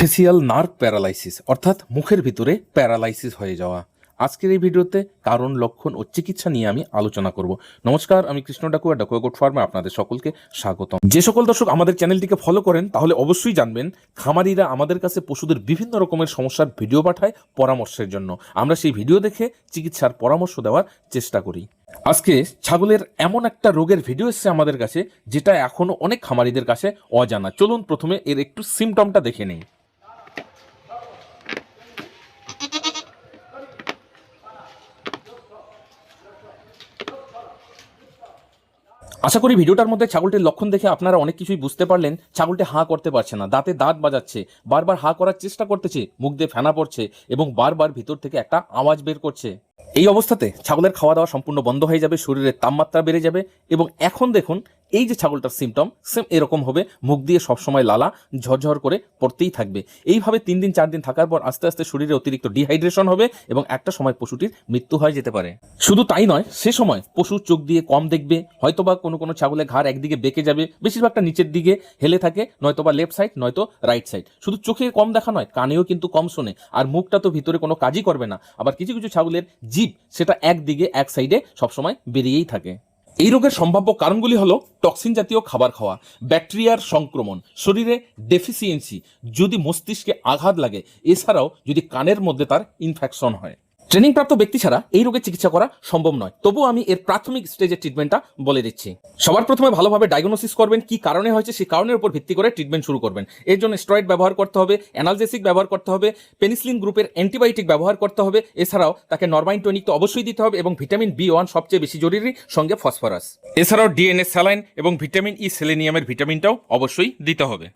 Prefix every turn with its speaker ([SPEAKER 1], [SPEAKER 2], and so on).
[SPEAKER 1] Facial nerve paralysis অর্থাৎ মুখের ভিতরে প্যারালাইসিস হয়ে যাওয়া। আজকের এই ভিডিওতে কারণ, লক্ষণ ও চিকিৎসা নিয়ে আমি আলোচনা করব। নমস্কার, আমি কৃষ্ণ ডাকুয়া ডাকুয়া গোট ফার্মে আপনাদের সকলকে স্বাগতম। যে সকল দর্শক আমাদের চ্যানেলটিকে ফলো করেন, তাহলে অবশ্যই জানবেন, খামারিরা আমাদের কাছে পশুদের বিভিন্ন রকমের সমস্যার ভিডিও পাঠায় পরামর্শের জন্য। আমরা সেই ভিডিও দেখে চিকিৎসার পরামর্শ দেওয়ার চেষ্টা করি। আজকে ছাগলের এমন একটা রোগের ভিডিও এসেছে আমাদের কাছে, যেটা এখনও অনেক খামারিদের কাছে অজানা। চলুন প্রথমে এর একটু সিমটমটা দেখে নেই। আশা করি ভিডিওটার মধ্যে ছাগলটির লক্ষণ দেখে আপনারা অনেক কিছুই বুঝতে পারলেন। ছাগলটি হাঁ করতে পারছে না। দাঁতে দাঁত বাজাচ্ছে। বারবার হাঁ করার চেষ্টা করতেছে। মুখ দিয়ে ফেনা পড়ছে এবং বারবার ভিতর থেকে একটা আওয়াজ বের করছে। এই অবস্থাতে ছাগলের খাওয়া দাওয়া সম্পূর্ণ বন্ধ হয়ে যাবে। শরীরের তাপমাত্রা বেড়ে যাবে এবং এখন দেখুন এই যে ছাগলটার সিমটম সেম এরকম হবে, মুখ দিয়ে সবসময় লালা, ঝরঝর করে পড়তেই থাকবে। এইভাবে তিন দিন, চার দিন থাকার পর আস্তে আস্তে শরীরে অতিরিক্ত ডিহাইড্রেশন হবে এবং একটা সময় পশুটির মৃত্যু হয়ে যেতে পারে। শুধু তাই নয়, সে সময় পশু চোখ দিয়ে কম দেখবে, হয়তোবা কোনো কোনো ছাগলের ঘাড় একদিকে বেঁকে যাবে, বেশিরভাগটা নিচের দিকে হেলে থাকে, নয়তোবা লেফট সাইড নয়তো রাইট সাইড শুধু চোখে কম দেখা নয়, কানেও কিন্তু কম শোনে। আর মুখটা তো ভিতরে কোনো কাজই করবে না। আবার কিছু কিছু ছাগলের জীব, সেটা একদিকে, এক সাইডে সবসময় বেরিয়েই থাকে। এই রোগের সম্ভাব্য কারণগুলি হলো টক্সিন জাতীয় খাবার খাওয়া ব্যাকটেরিয়ার সংক্রমণ, শরীরে ডেফিসিয়েন্সি যদি মস্তিষ্কে আঘাত লাগে, এছাড়াও যদি কানের মধ্যে তার ইনফেকশন হয়। ট্রেনিং প্রাপ্ত ব্যক্তি ছাড়া এই রোগের চিকিৎসা করা সম্ভব নয়। তবুও আমি এর প্রাথমিক স্টেজের ট্রিটমেন্টটা বলে দিচ্ছি। সবার প্রথমে ভালোভাবে ডায়াগনোসিস করবেন, কি কারণে হয়েছে সেই কারণের উপর ভিত্তি করে ট্রিটমেন্ট শুরু করবেন। এর জন্য স্টেরয়েড ব্যবহার করতে হবে অ্যানালজেসিক ব্যবহার করতে হবে পেনিসিলিন গ্রুপের অ্যান্টিবায়োটিক ব্যবহার করতে হবে, এছাড়াও তাকে নরমাইন টনিক তো অবশ্যই দিতে হবে এবং ভিটামিন বি ওয়ান সবচেয়ে বেশি জরুরি, সঙ্গে ফসফরাস এছাড়াও ডিএনএ স্যালাইন এবং ভিটামিন ই সেলেনিয়ামের ভিটামিনটাও অবশ্যই দিতে হবে।